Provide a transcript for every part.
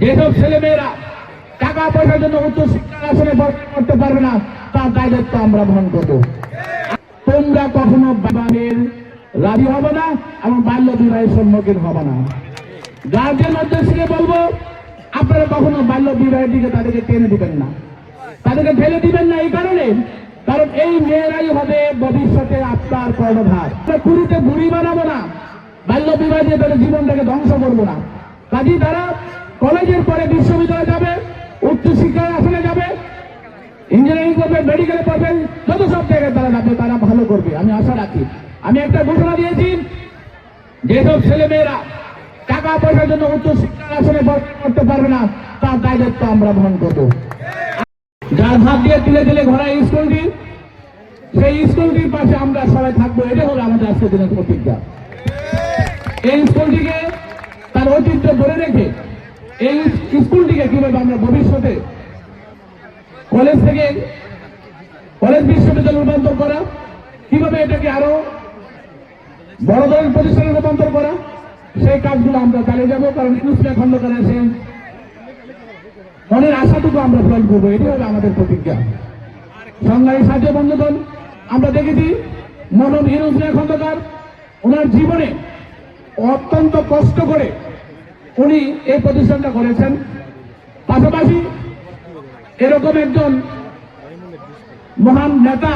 যেসব ছেলে মেয়েরা টাকা পয়সার জন্য উচ্চ শিক্ষার আসনে করতে পারবে না, তার দায়িত্ব আমরা বহন করব। তোমরা কখনো বিবাহের রাজি হবে না এবং বাল্য বিবাহের সম্মুখীন হবে না। গার্জেন উদ্দেশ্যে বলব, আপনারা কখনো বাল্য বিবাহের দিকে তাদেরকে টেনে দিবেন না। তাদেরকে ফেলে দিবেন না এই কারণে, কারণ এই মেয়েরাই হবে ভবিষ্যতে আপনার কর্ণধার। কুড়িতে বুড়ি বানাবো না, বাল্য বিবাহ দিয়ে তাদের জীবনটাকে ধ্বংস করব না। কাজী তারা কলেজের পরে বিশ্ববিদ্যালয়ে যাবে, উচ্চ শিক্ষার আসনে যাবে ইঞ্জিনিয়ারিং করবে মেডিকেলে পড়বে, যত সব জায়গায় তারা যাবে, তারা ভালো করবে, আমি আশা রাখি। আমি একটা ঘোষণা দিয়েছি, যেসব ছেলে মেয়েরা টাকা পয়সার জন্য উচ্চ শিক্ষার আসনে করতে পারবে না, তার দায়িত্ব আমরা বহন করব। যার হাত দিয়ে তুলে দিলে ঘোড়া স্কুলটি, সেই স্কুলটির পাশে আমরা সবাই থাকব এটা হলো আমাদের আজকের দিনের প্রতিজ্ঞা। এই স্কুলটিকে তার ঐতিহ্য ধরে রেখে এই স্কুলটিকে কীভাবে আমরা ভবিষ্যতে কলেজ থেকে কলেজ বিশ্ববিদ্যালয়ে রূপান্তর করা? কীভাবে এটাকে আরও বড় ধরনের প্রতিষ্ঠানে রূপান্তর করা? সেই কাজগুলো আমরা চালিয়ে যাব, কারণ ইউসিয়া খন্দকারের সেই মনের আশাটুকু আমরা পূরণ করব। এটি হলো আমাদের প্রতিজ্ঞা। সংগ্রামী সাহায্য বন্ধুগণ, আমরা দেখেছি মনন ইউসিয়া খন্দকার, ওনার জীবনে অত্যন্ত কষ্ট করে উনি এই প্রতিষ্ঠানটা করেছেন। পাশাপাশি এরকম একজন মহান নেতা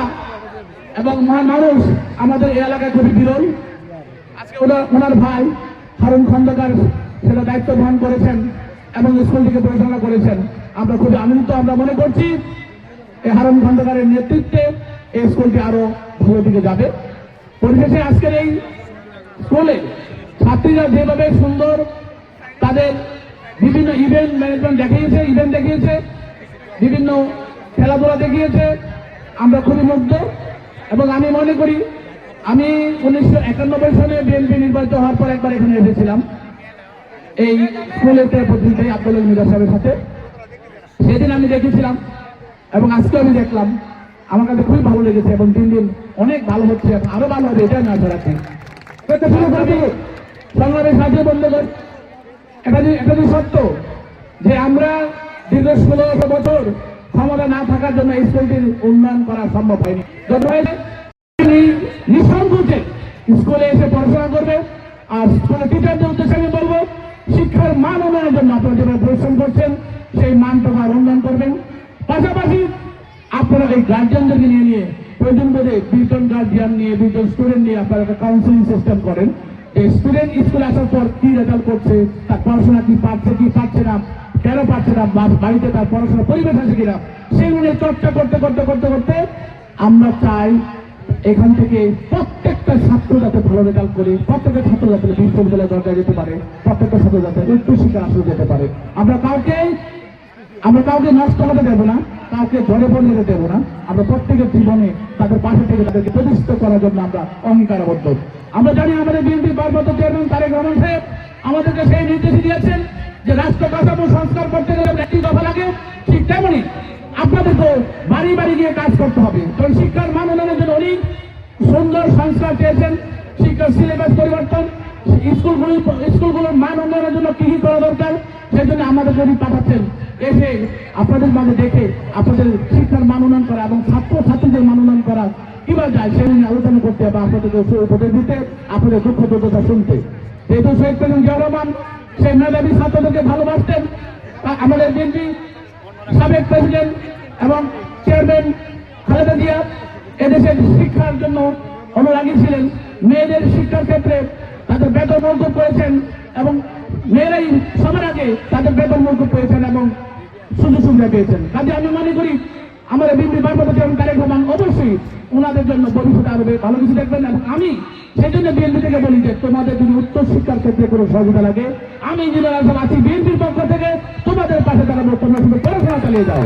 এবং মহান মানুষ আমাদের এই এলাকায় খুবই বিরল। আজকে ওনার ভাই হারুন খন্দকার সেটা দায়িত্ব গ্রহণ করেছেন এবং স্কুলটিকে পরিচালনা করেছেন। আমরা খুবই আনন্দিত, আমরা মনে করছি এই হারুন খন্দকারের নেতৃত্বে এই স্কুলটি আরও ভালো দিকে যাবে। পরিশেষে আজকের এই স্কুলে ছাত্রীরা যেভাবে সুন্দর তাদের বিভিন্ন ইভেন্ট ম্যানেজমেন্ট দেখিয়েছে ইভেন্ট দেখিয়েছে, বিভিন্ন খেলাধুলা দেখিয়েছে। আমরা খুবই মুগ্ধ এবং আমি মনে করি, আমি উনিশশো একানব্বই সালে বিএনপি নির্বাচিত হওয়ার পর একবার এখানে এসেছিলাম, এই স্কুলের প্রতিনিধি আব্দুল মিদা সাহেবের সাথে। সেদিন আমি দেখেছিলাম এবং আজকে আমি দেখলাম। আমার কাছে খুবই ভালো লেগেছে এবং দিন দিন অনেক ভালো হচ্ছে আরও ভালো হবে এটা শুরু করবি সংগ্রামের সাহায্য বন্ধুগণ এটা যে এটা সত্য যে আমরা দীর্ঘ ষোলো বছর ক্ষমতা না থাকার জন্য স্কুলটির উন্নয়ন করা সম্ভব হয়নি। নিঃসংকোচে স্কুলে এসে পড়াশোনা করবে আর স্কুলে টিচারদের উদ্দেশ্যে আমি বলব, শিক্ষার মান উন্নয়নের জন্য আপনারা যেভাবে পরিশ্রম করছেন, সেই মানটা আর উন্নয়ন করবেন। পাশাপাশি আপনারা এই গার্জিয়ানদেরকে নিয়ে নিয়ে প্রয়োজন বোধে দুইজন গার্জিয়ান নিয়ে দুইজন স্টুডেন্ট নিয়ে আপনারা একটা কাউন্সিলিং সিস্টেম করেন। স্টুডেন্ট স্কুলে আসার পর কি রেজাল্ট করছে? তার পড়াশোনা কি পাচ্ছে কি পাচ্ছে না, কেন পাচ্ছে না বাড়িতে তার পড়াশোনা পরিবেশ আছে কিনা? সেগুলো চর্চা করতে করতে করতে করতে আমরা চাই এখান থেকে প্রত্যেকটা ছাত্র যাতে ভালো রেজাল্ট করে, প্রত্যেকটা ছাত্র যাতে বিশ্ববিদ্যালয়ে দরকার যেতে পারে, প্রত্যেকটা ছাত্র যাতে উচ্চ শিক্ষা আসলে যেতে পারে। আমরা কাউকে আমরা কাউকে নষ্ট হতে দেবো না, কাউকে ঝরে পড়ে দেবো না। আমরা প্রত্যেকের জীবনে তাদের পাশে থেকে তাদেরকে প্রতিষ্ঠিত করার জন্য আমরা অঙ্গীকারবদ্ধ। আমরা জানি আমাদের বিএনপি ভারপ্রাপ্ত চেয়ারম্যান তারেক রহমান সাহেব আমাদেরকে সেই নির্দেশ দিয়েছেন যে রাষ্ট্র কাঠামো সংস্কার করতে গেলে একটি দফা লাগে। ঠিক তেমনি আপনাদেরকে বাড়ি বাড়ি গিয়ে কাজ করতে হবে। কারণ শিক্ষার মান উন্নয়নের জন্য উনি সুন্দর সংস্কার চেয়েছেন। শিক্ষার সিলেবাস পরিবর্তন, স্কুলগুলি স্কুলগুলোর মান উন্নয়নের জন্য কি কি করা দরকার, সেই জন্য আমাদের যদি পাঠাচ্ছেন। এসে আপনাদের মাঝে দেখে আপনাদের শিক্ষার মান উন্নয়ন করা এবং ছাত্র ছাত্রীদের মান উন্নয়ন করা কীভাবে যায় সেই নিয়ে আলোচনা করতে বা আপনাদেরকে উপদেশ দিতে, আপনাদের দুঃখ দুর্দশা শুনতে। যেহেতু শহীদ জিয়া রহমান, সেই মেধাবী ছাত্রদেরকে ভালোবাসতেন আমাদের বিএনপি সাবেক প্রেসিডেন্ট এবং চেয়ারম্যান খালেদা জিয়া এদেশের শিক্ষার জন্য অনুরাগী ছিলেন। মেয়েদের শিক্ষার ক্ষেত্রে তাদের বেতন মৌকুব করেছেন এবং মেয়েরাই সবার আগে তাদের বেতন মৌকুব পেয়েছেন এবং সুবিধা পেয়েছেন। কাজে আমি মনে করি আমাদের বিএনপি বারপতি এবং তারেক রহমান অবশ্যই ওনাদের জন্য ভবিষ্যতে আরও ভালো কিছু দেখবেন এবং আমি সেই জন্য বিএনপি থেকে বলি যে তোমাদের যদি উচ্চ শিক্ষার ক্ষেত্রে কোনো সহযোগিতা লাগে, আমি ইঞ্জিনিয়ার আছি, বিএনপির পক্ষ থেকে তোমাদের পাশে দাঁড়াবো, তোমরা শুধু পড়াশোনা চালিয়ে যাও।